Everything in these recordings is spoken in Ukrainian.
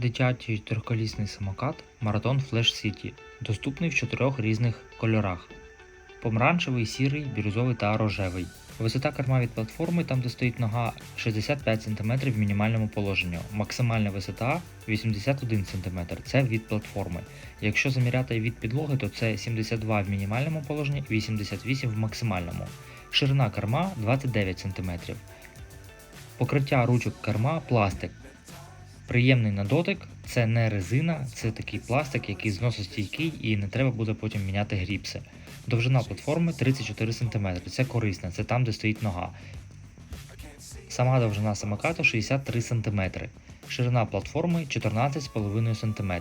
Дитячий трьохколісний самокат Marathon Flash City доступний в чотирьох різних кольорах: помаранчевий, сірий, бірюзовий та рожевий. Висота керма від платформи, там де стоїть нога, 65 см в мінімальному положенні. Максимальна висота 81 см. Це від платформи. Якщо заміряти від підлоги, то це 72 в мінімальному положенні і 88 в максимальному. Ширина керма 29 см. Покриття ручок керма пластик. Приємний на дотик, це не резина, це такий пластик, який зносостійкий і не треба буде потім міняти гріпси. Довжина платформи 34 см. Це корисно, це там, де стоїть нога. Сама довжина самокату 63 см. Ширина платформи 14,5 см.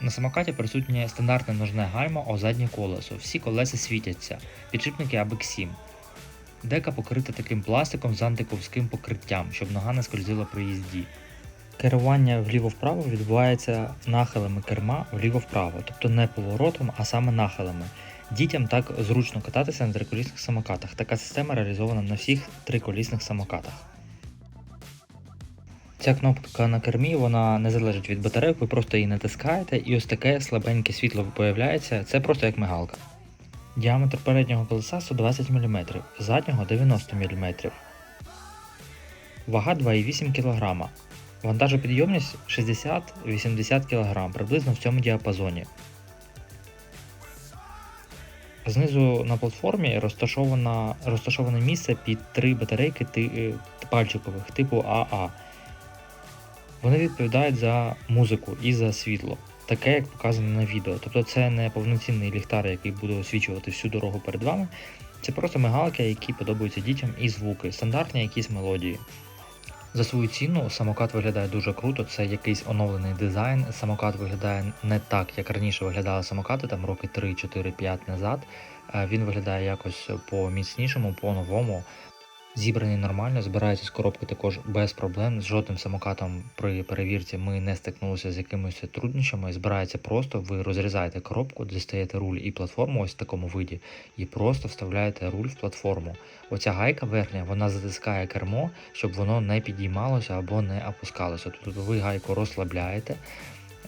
На самокаті присутнє стандартне ножне гальмо о заднє колесо. Всі колеса світяться. Підшипники ABEX 7. Дека покрита таким пластиком з антиковським покриттям, щоб нога не скользила при їзді. Керування вліво-вправо відбувається нахилами керма вліво-вправо, тобто не поворотом, а саме нахилами. Дітям так зручно кататися на триколісних самокатах. Така система реалізована на всіх триколісних самокатах. Ця кнопка на кермі вона не залежить від батарейок, ви просто її натискаєте, і ось таке слабеньке світло появляється. Це просто як мигалка. Діаметр переднього колеса 120 мм, заднього 90 мм. Вага 2,8 кг. Вантажопідйомність 60-80 кг, приблизно в цьому діапазоні. Знизу на платформі розташована, розташоване місце під три батарейки ти, е, пальчикових типу АА. Вони відповідають за музику і за світло, таке як показано на відео. Тобто це не повноцінний ліхтар, який буде освічувати всю дорогу перед вами. Це просто мигалки, які подобаються дітям і звуки, стандартні якісь мелодії. За свою ціну самокат виглядає дуже круто, це якийсь оновлений дизайн. Самокат виглядає не так, як раніше виглядали самокати, там роки 3, 4, 5 назад. Е, Він виглядає якось по міцнішому, по-новому. Зібраний нормально, збирається з коробки також без проблем. З жодним самокатом при перевірці ми не стикнулися з якимись труднощами. Збирається просто, ви розрізаєте коробку, дістаєте руль і платформу ось в такому виді, і просто вставляєте руль в платформу. Оця гайка верхня, вона затискає кермо, щоб воно не підіймалося або не опускалося. Тобто ви гайку розслабляєте,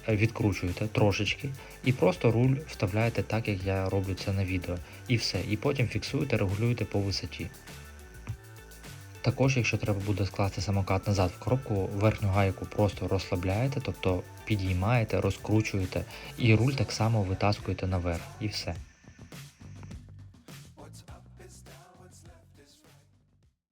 відкручуєте трошечки, і просто руль вставляєте так, як я роблю це на відео. І все. І потім фіксуєте, регулюєте по висоті. Також, якщо треба буде скласти самокат назад в коробку, верхню гайку просто розслабляєте, тобто підіймаєте, розкручуєте, і руль так само витаскуєте наверх, і все.